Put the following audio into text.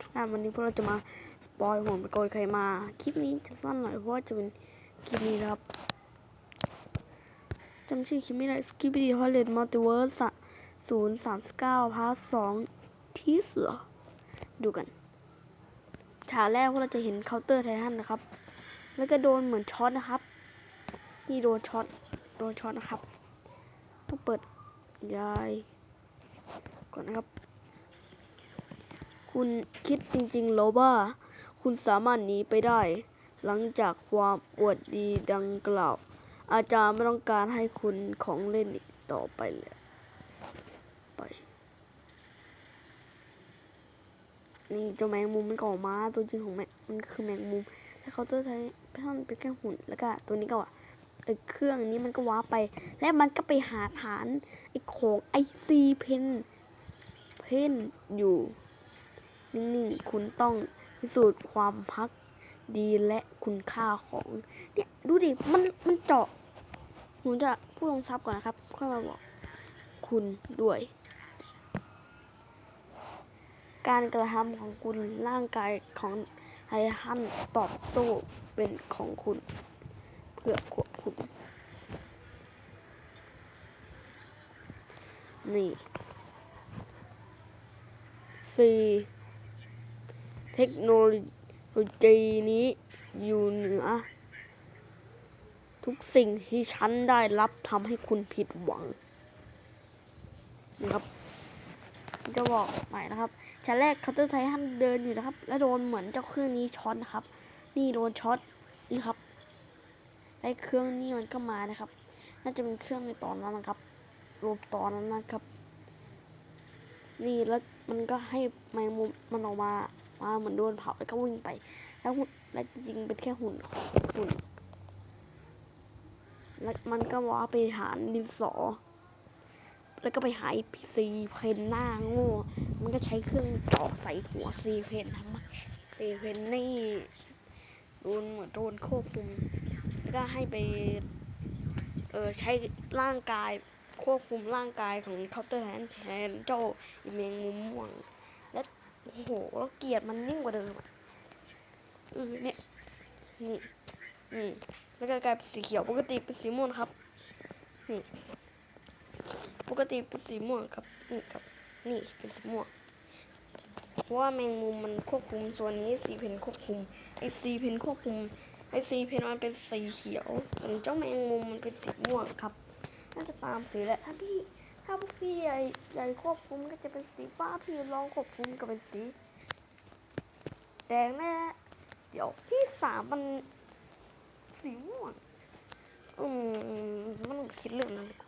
ทุกท่านวันนี้พวกเราจะมาสปอยหัวไปโกยใครมา คลิปนี้จะสั้นหน่อยเพราะว่าจะเป็นคลิปนี้ครับจำชื่อคลิปไม่ได้คลิปดีฮอลเลนมัลติเวิร์สศูนย์สามสิบเก้าพาร์ทสองที่เสือ ดูกันฉากแรกพวกเราจะเห็นเคาน์เตอร์ไททันนะครับ แล้วก็โดนเหมือนช็อตนะครับ นี่โดนช็อตโดนช็อตนะครับ ต้องเปิดยายก่อนนะครับ คุณคิดจริงๆหรือว่า คุณสามารถหนีไปได้ หลังจากความอวดดีดังกล่าว อาจารย์ไม่ต้องการให้คุณของเล่นอีกต่อไปเลยไปนี่เจ้าแมงมุมมันก็อมาตัวจริงของแมงมันคือแมงมุมแล้วเขาตัวใช้ท่านเป็นแค่หุ่นแล้วก็ตัวนี้ก็ว่าไอ้เครื่องนี้มันก็ว้าไป และมันก็ไปหาฐานไอ้ของไอซีเพนเพนอยู่ นิ่งๆ คุณต้องพิสูจน์ความพักดีและคุณค่าของ เนี่ยดูดิ มันมันเจาะหนูจะพูดลงซับก่อนนะครับ ค่อยมาบอกคุณด้วย การกระทำของคุณร่างกายของไฮฮันตอบโต้เป็นของคุณเพื่อควบคุมนี่สี่ เทคโนโลยีนี้อยู่เหนือ ทุกสิ่งที่ฉันได้รับทำให้คุณผิดหวังนะครับจะบอกใหม่นะครับชั้นแรกเคาน์เตอร์ไททันเดินอยู่นะครับ แล้วโดนเหมือนเจ้าเครื่องนี้ช็อตนะครับ นี่โดนช็อตนี่ครับไอ้เครื่องนี้มันก็มานะครับ น่าจะเป็นเครื่องในตอนนั้นนะครับรวมตอนนั้นนะครับ นี่แล้วมันก็ให้แมงมุมมันออกมา มาเหมือนโดนเผาแล้วก็วิ่งไป แล้วหุ่นแล้วจริงเป็นแค่หุ่นของหุ่นแล้วมันก็ว่าไปหาดินสอ แล้วก็ไปหาซีเพนหน้าโง่ มันก็ใช้เครื่องจาะใส่หัวซีเพนทำไมซีเพนนี่โดนเหมือนโดนควบคุมแล้วก็ให้ไป เออใช้ร่างกายควบคุมร่างกายของเคาน์เตอร์แทนแทนเจ้าอีเมงมุมม่วง โอ้โหแล้วเกียดมันยิ่งกว่าเดิมอะเออเนี่ยนี่นี่แล้วก็กลายเป็นสีเขียวปกติเป็นสีม่วงครับ นี่ ปกติเป็นสีม่วงครับ นี่ครับ นี่เป็นสีม่วงเพราะว่าแมงมุมมันควบคุมส่วนนี้สีเพนควบคุม ไอซีเพนควบคุม ไอซีเพนมันเป็นสีเขียวส่วนเจ้าแมงมุมมันเป็นสีม่วงครับ น่าจะตามสีแหละถ้าพี่ ถ้าพวกพี่ใหญ่ใหญ่ควบคุมก็จะเป็นสีฟ้าพี่ลองควบคุมก็เป็นสีแดงแน่เดี๋ยวพี่สามมันสีม่วงอืมมันคิดเรื่องนั้นดีกว่า